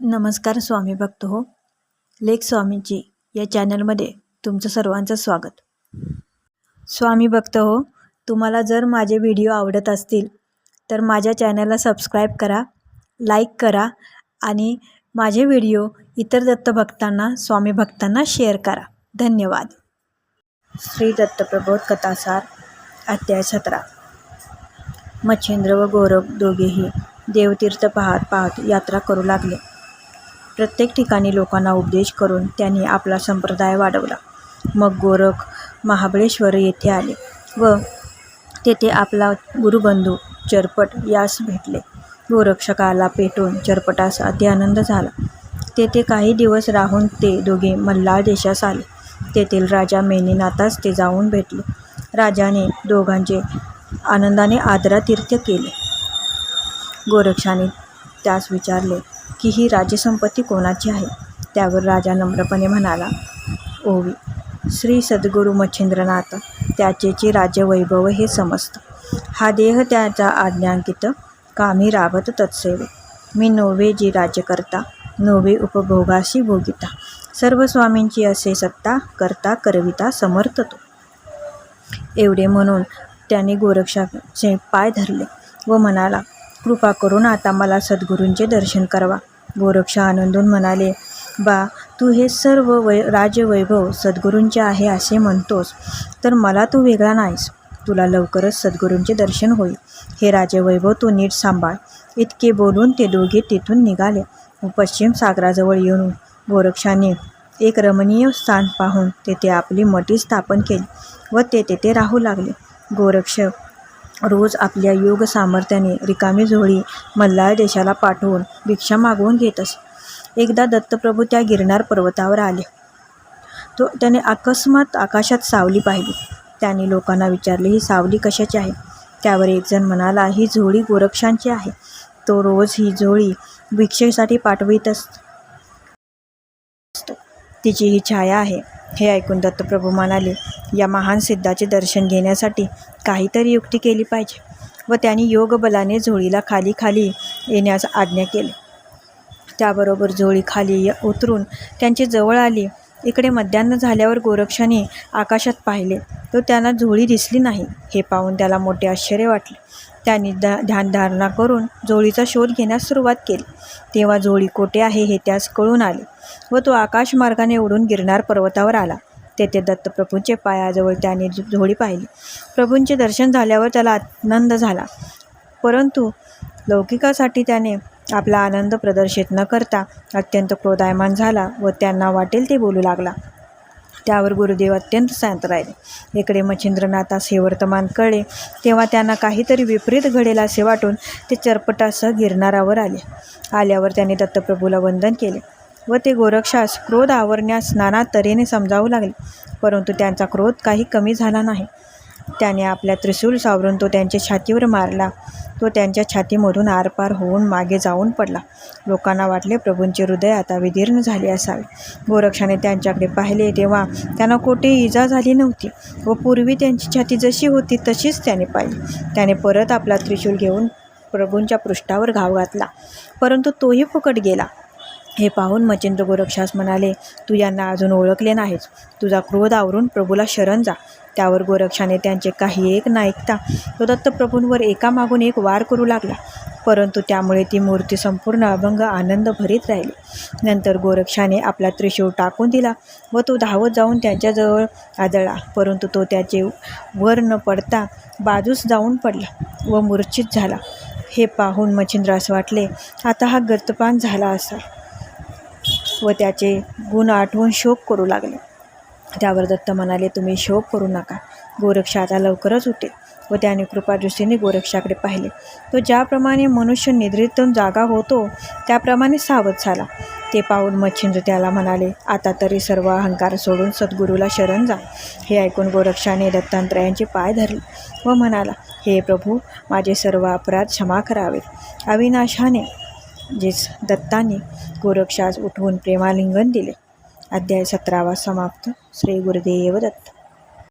नमस्कार स्वामी भक्त हो. लेख स्वामींची या चॅनलमध्ये तुमचं सर्वांचं स्वागत. स्वामी भक्त हो तुम्हाला जर माझे व्हिडिओ आवडत असतील तर माझ्या चॅनलला सबस्क्राईब करा लाईक करा आणि माझे व्हिडिओ इतर दत्तभक्तांना स्वामी भक्तांना शेअर करा. धन्यवाद. श्री दत्तप्रबोध कथासार अध्याय सतरा. मच्छेंद्र व गौरव दोघेही देवतीर्थ पाहत पाहत यात्रा करू लागले. प्रत्येक ठिकाणी लोकांना उपदेश करून त्यांनी आपला संप्रदाय वाढवला. मग गोरख महाबळेश्वर येथे आले व तेथे आपला गुरुबंधू चरपट यास भेटले. गोरक्षकाला पेटून चरपटास अति आनंद झाला. तेथे काही दिवस राहून ते दोघे मल्हार देशास आले. तेथील राजा मेनीनाथास ते जाऊन भेटले. राजाने दोघांचे आनंदाने आदरातीर्थ केले. गोरक्षाने त्यास विचारले की ही राजसंपत्ती कोणाची आहे? त्यावर राजा नम्रपणे म्हणाला ओवी श्री सद्गुरू मच्छिंद्रनाथ त्याचेचे राजवैभव हे समजतं हा देह त्याचा आज्ञांकित कामी राबत तत्सेवे. मी नोवे जी राज्यकर्ता नोवे उपभोगाशी भोगिता. सर्व स्वामींची असे सत्ता करता करविता समर्थतो एवढे म्हणून त्याने गोरक्षाचे पाय धरले व म्हणाला कृपा करून आता मला सद्गुरूंचे दर्शन करवा. गोरक्ष आनंदून म्हणाले बा तू हे सर्व वै राजवैभव सद्गुरूंचे आहे असे म्हणतोस तर मला तू वेगळा नाहीस. तुला लवकरच सद्गुरूंचे दर्शन होईल. हे राजवैभव तू नीट सांभाळ. इतके बोलून ते दोघे तिथून निघाले. व पश्चिम सागराजवळ येऊन गोरक्षाने एक रमणीय स्थान पाहून तेथे आपली मठी स्थापन केली व ते तेथे राहू लागले. गोरक्ष रोज आपल्या योग सामर्थ्याने रिकामी झोळी मल्हार देशाला पाठवून भिक्षा मागवून घेत असे एकदा दत्तप्रभू त्या गिरनार पर्वतावर आले. तो त्याने अकस्मात आकाशात सावली पाहिली. त्याने लोकांना विचारले ही सावली कशाची आहे? त्यावर एकजण म्हणाला ही झोळी गोरक्षांची आहे. तो रोज ही झोळी भिक्षेसाठी पाठवित असतो तिची ही छाया आहे. हे ऐकून दत्तप्रभू म्हणाले या महान सिद्धाचे दर्शन घेण्यासाठी काहीतरी युक्ती केली पाहिजे. व त्यांनी योगबलाने झोळीला खाली खाली येण्यास आज्ञा केली. त्याबरोबर झोळी खाली उतरून त्यांची जवळ आली. इकडे मध्यान्ह झाल्यावर गोरक्षाने आकाशात पाहिले. तो त्यांना झोळी दिसली नाही. हे पाहून त्याला मोठे आश्चर्य वाटले. त्यांनी द ध्यानधारणा करून झोळीचा शोध घेण्यास सुरुवात केली. तेव्हा झोळी कोठे आहे हे त्यास कळून आले व तो आकाशमार्गाने उडून गिरणार पर्वतावर आला. तेथे दत्तप्रभूंचे पायाजवळ त्याने झोळी पाहिली. प्रभूंचे दर्शन झाल्यावर त्याला आनंद झाला. परंतु लौकिकासाठी त्याने आपला आनंद प्रदर्शित न करता अत्यंत क्रोधायमान झाला व त्यांना वाटेल ते बोलू लागला. त्यावर गुरुदेव अत्यंत शांत राहिले. इकडे मच्छिंद्रनाथास हे वर्तमान कळले. तेव्हा त्यांना काहीतरी विपरीत घडेल असे वाटून ते चरपटासह गिरणारावर आले. आल्यावर त्यांनी दत्तप्रभूला वंदन केले व ते गोरक्षास क्रोध आवरण्यास नाना तऱ्हेने समजावू लागले. परंतु त्यांचा क्रोध काही कमी झाला नाही. त्याने आपल्या त्रिशूल सावरून तो त्यांच्या छातीवर मारला. तो त्यांच्या छातीमधून आरपार होऊन मागे जाऊन पडला. लोकांना वाटले प्रभूंचे हृदय आता विदीर्ण झाले असावे. गोरक्षाने त्यांच्याकडे पाहिले तेव्हा त्यांना कोठे इजा झाली नव्हती व पूर्वी त्यांची छाती जशी होती तशीच त्याने पाहिली. त्याने परत आपला त्रिशूल घेऊन प्रभूंच्या पृष्ठावर घाव घातला. परंतु तोही फुकट गेला. हे पाहून मच्छिंद्र गोरक्षास म्हणाले तू यांना अजून ओळखले नाहीस. तुझा क्रोध आवरून प्रभूला शरण जा. त्यावर गोरक्षाने त्यांचे काही एक न ऐकता तो दत्तप्रभूंवर एकामागून एक वार करू लागला. परंतु त्यामुळे ती मूर्ती संपूर्ण अभंग आनंद भरीत राहिली. नंतर गोरक्षाने आपला त्रिशूळ टाकून दिला व तो धावत जाऊन त्यांच्याजवळ आदळला. परंतु तो त्याचे वर न पडता बाजूस जाऊन पडला व मूर्छित झाला. हे पाहून मच्छिंद्रास वाटले आता हा गर्तपान झाला असा व त्याचे गुण आठवून शोक करू लागले. त्यावर दत्त म्हणाले तुम्ही शोक करू नका. गोरक्ष आता लवकरच उठेल. व त्याने कृपादृष्टीने गोरक्षाकडे पाहिले. तो ज्याप्रमाणे मनुष्य निद्रितून जागा होतो त्याप्रमाणे सावध झाला. ते पाहून मच्छिंद्र त्याला म्हणाले आता तरी सर्व अहंकार सोडून सद्गुरूला शरण जा. हे ऐकून गोरक्षाने दत्तांत्रयांचे पाय धरले व म्हणाला हे प्रभू माझे सर्व अपराध क्षमा करावेत. अविनाशाने जेच दत्ताने गोरक्षास उठवून प्रेमालिंगन दिले. अध्याय सतरावा समाप्त. श्री गुरुदेव दत्त.